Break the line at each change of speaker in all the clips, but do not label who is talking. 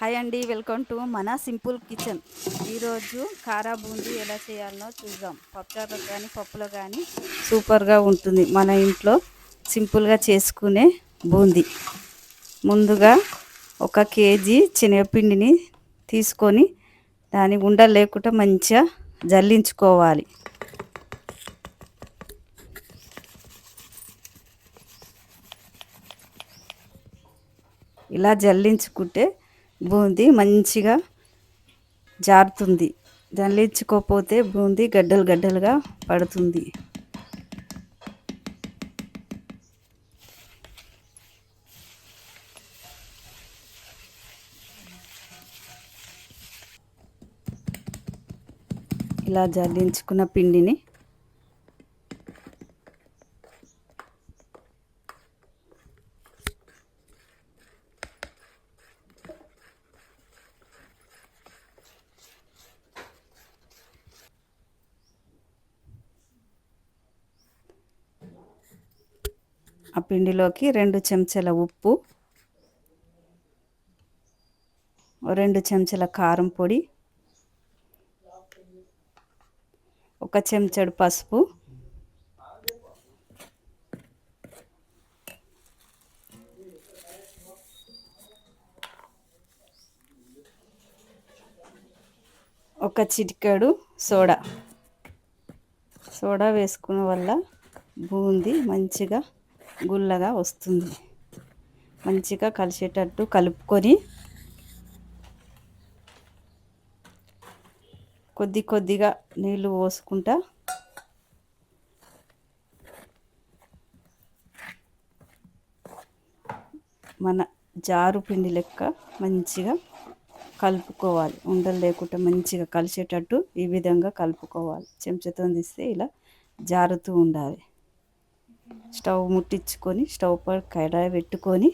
Hi అండి welcome to మన simple kitchen. ఈరోజు కారా బూందీ ఎలా చేయాలనో చూద్దాం. పప్పుచారులో కానీ పప్పులో కానీ సూపర్గా ఉంటుంది మన ఇంట్లో సింపుల్గా చేసుకునే బూందీ. ముందుగా ఒక కేజీ శనగపిండిని తీసుకొని దాని ఉండ లేకుండా మంచిగా జల్లించుకోవాలి. ఇలా జల్లించుకుంటే బూందీ మంచిగా జారుతుంది. జల్లించుకోకపోతే బూందీ గడ్డలు గడ్డలుగా పడుతుంది. ఇలా జల్లించుకున్న పిండిని ఆ పిండిలోకి రెండు చెంచాల ఉప్పు రెండు చెంచాల కారం పొడి ఒక చెంచాడు పసుపు ఒక చిటికెడు సోడా. సోడా వేసుకున్న వల్ల బూందీ మంచిగా గుల్లగా వస్తుంది. మంచిగా కలిసేటట్టు కలుపుకొని కొద్ది కొద్దిగా నీళ్ళు పోసుకుంటా మన జారు పిండి లెక్క మంచిగా కలుపుకోవాలి. ఉండలు లేకుండా మంచిగా కలిసేటట్టు ఈ విధంగా కలుపుకోవాలి. చెంచాతో తీస్తే ఇలా జారుతూ ఉండాలి. స్టవ్ ముట్టించుకొని స్టవ్ పై కడాయి పెట్టుకొని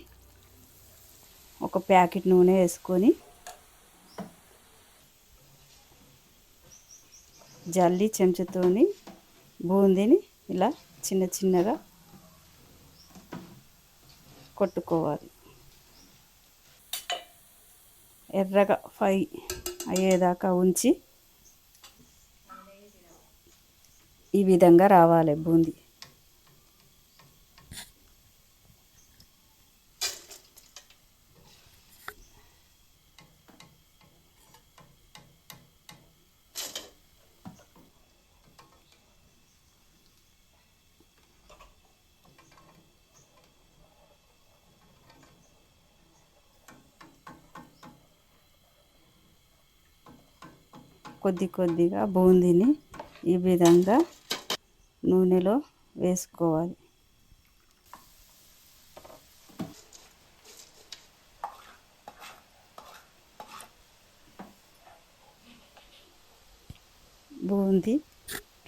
ఒక ప్యాకెట్ నూనె వేసుకొని జల్లి చెంచాతోని బూందీని ఇలా చిన్న చిన్నగా కొట్టుకోవాలి. ఎర్రగా ఫ్రై అయ్యేదాకా ఉంచి ఈ విధంగా రావాలి బూందీ. కొద్ది కొద్దిగా బూందీని ఈ విధంగా నూనెలో వేసుకోవాలి. బూందీ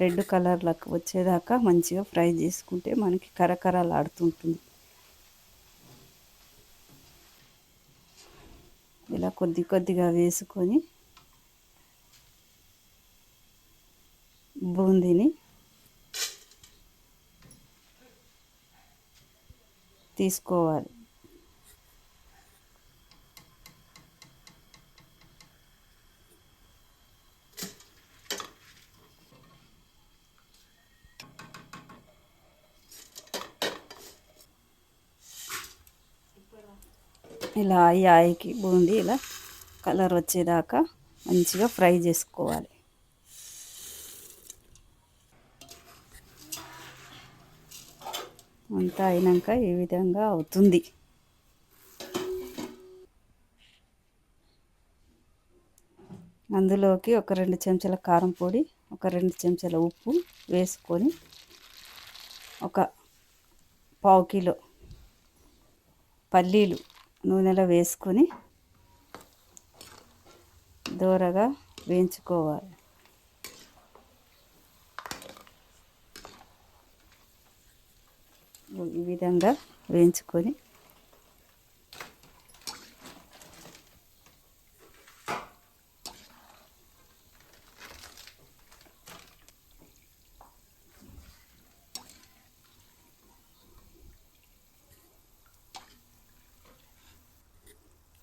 రెడ్ కలర్లకు వచ్చేదాకా మంచిగా ఫ్రై చేసుకుంటే మనకి కరకరలాడుతుంటుంది. ఇలా కొద్ది కొద్దిగా వేసుకొని బూందీని తీసుకోవాలి. ఇలా ఈ ఆయికి బూందీ ఇలా కలర్ వచ్చేదాకా మంచిగా ఫ్రై చేసుకోవాలి. అంతా అయినాక ఈ విధంగా అవుతుంది. అందులోకి ఒక రెండు చెంచాల కారం పొడి ఒక రెండు చెంచాల ఉప్పు వేసుకొని ఒక పావు కిలో పల్లీలు నూనెలో వేసుకొని దూరగా వేయించుకోవాలి. ఈ విధంగా వేయించుకొని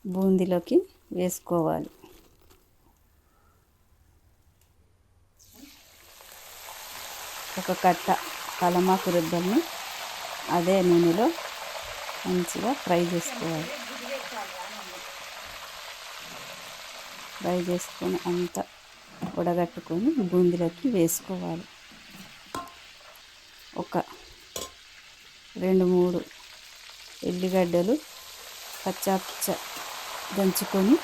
బూందీలోకి వేసుకోవాలి. ఒక కట్ట కలమాకు రుద్దల్ని అదే నూనెలో మంచిగా ఫ్రై చేసుకోవాలి. ఫ్రై చేసుకొని అంతా ఉడగట్టుకొని బూందీలోకి వేసుకోవాలి. ఒక రెండు మూడు ఎల్లిగడ్డలు పచ్చాపచ్చ దంచుకొని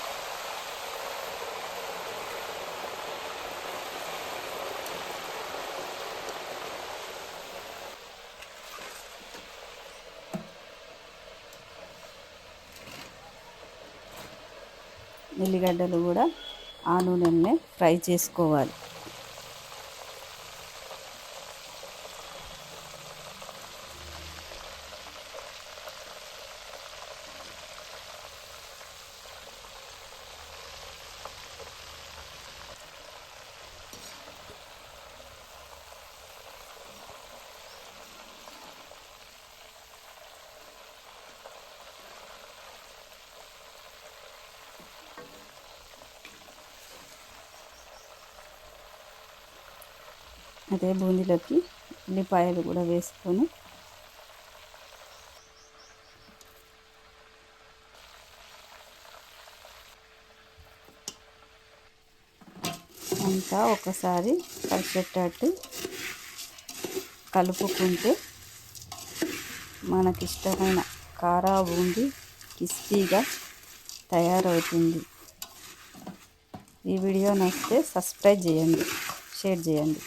ఎల్లిగడ్డలు కూడా ఆ నూనెనే ఫ్రై చేసుకోవాలి. అదే బూందీలోకి ఉల్లిపాయలు కూడా వేసుకొని అంతా ఒకసారి కలిసేటట్టు కలుపుకుంటే మనకిష్టమైన కారా బూందీ క్రిస్పీగా తయారవుతుంది. ఈ వీడియో నచ్చితే సబ్స్క్రైబ్ చేయండి షేర్ చేయండి.